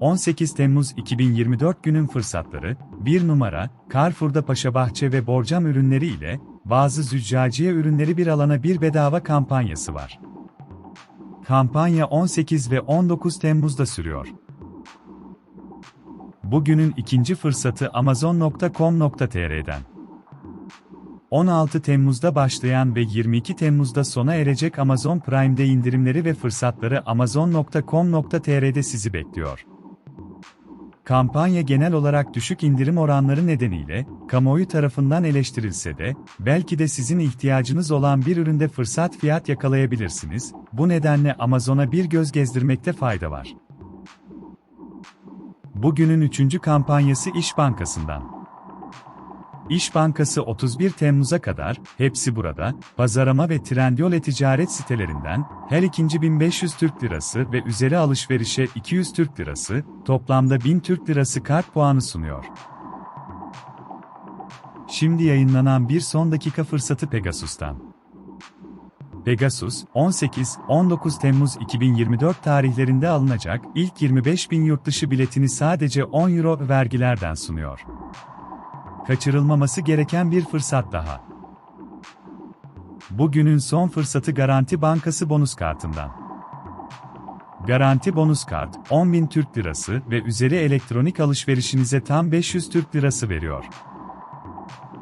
18 Temmuz 2024 günün fırsatları, 1 numara, Carrefour'da Paşabahçe ve Borcam ürünleri ile, bazı züccaciye ürünleri bir alana bir bedava kampanyası var. Kampanya 18 ve 19 Temmuz'da sürüyor. Bugünün ikinci fırsatı Amazon.com.tr'den. 16 Temmuz'da başlayan ve 22 Temmuz'da sona erecek Amazon Prime'de indirimleri ve fırsatları Amazon.com.tr'de sizi bekliyor. Kampanya genel olarak düşük indirim oranları nedeniyle, kamuoyu tarafından eleştirilse de, belki de sizin ihtiyacınız olan bir üründe fırsat fiyat yakalayabilirsiniz, bu nedenle Amazon'a bir göz gezdirmekte fayda var. Bugünün üçüncü kampanyası İş Bankası'ndan. İş Bankası 31 Temmuz'a kadar, hepsi burada, pazarama ve Trendyol e-ticaret sitelerinden, her ikinci 1500 Türk Lirası ve üzeri alışverişe 200 Türk Lirası, toplamda 1000 Türk Lirası kart puanı sunuyor. Şimdi yayınlanan bir son dakika fırsatı Pegasus'tan. Pegasus, 18-19 Temmuz 2024 tarihlerinde alınacak ilk 25 bin yurtdışı biletini sadece 10 euro vergilerden sunuyor kaçırılmaması gereken bir fırsat daha. Bugünün son fırsatı Garanti Bankası bonus kartından. Garanti bonus kart, 10.000 Türk Lirası ve üzeri elektronik alışverişinize tam 500 Türk Lirası veriyor.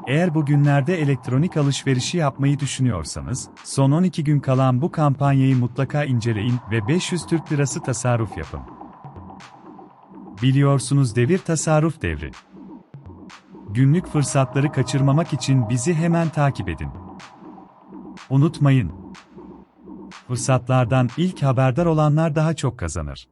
Eğer bu günlerde elektronik alışverişi yapmayı düşünüyorsanız, son 12 gün kalan bu kampanyayı mutlaka inceleyin ve 500 Türk Lirası tasarruf yapın. Biliyorsunuz devir tasarruf devri. Günlük fırsatları kaçırmamak için bizi hemen takip edin. Unutmayın. Fırsatlardan ilk haberdar olanlar daha çok kazanır.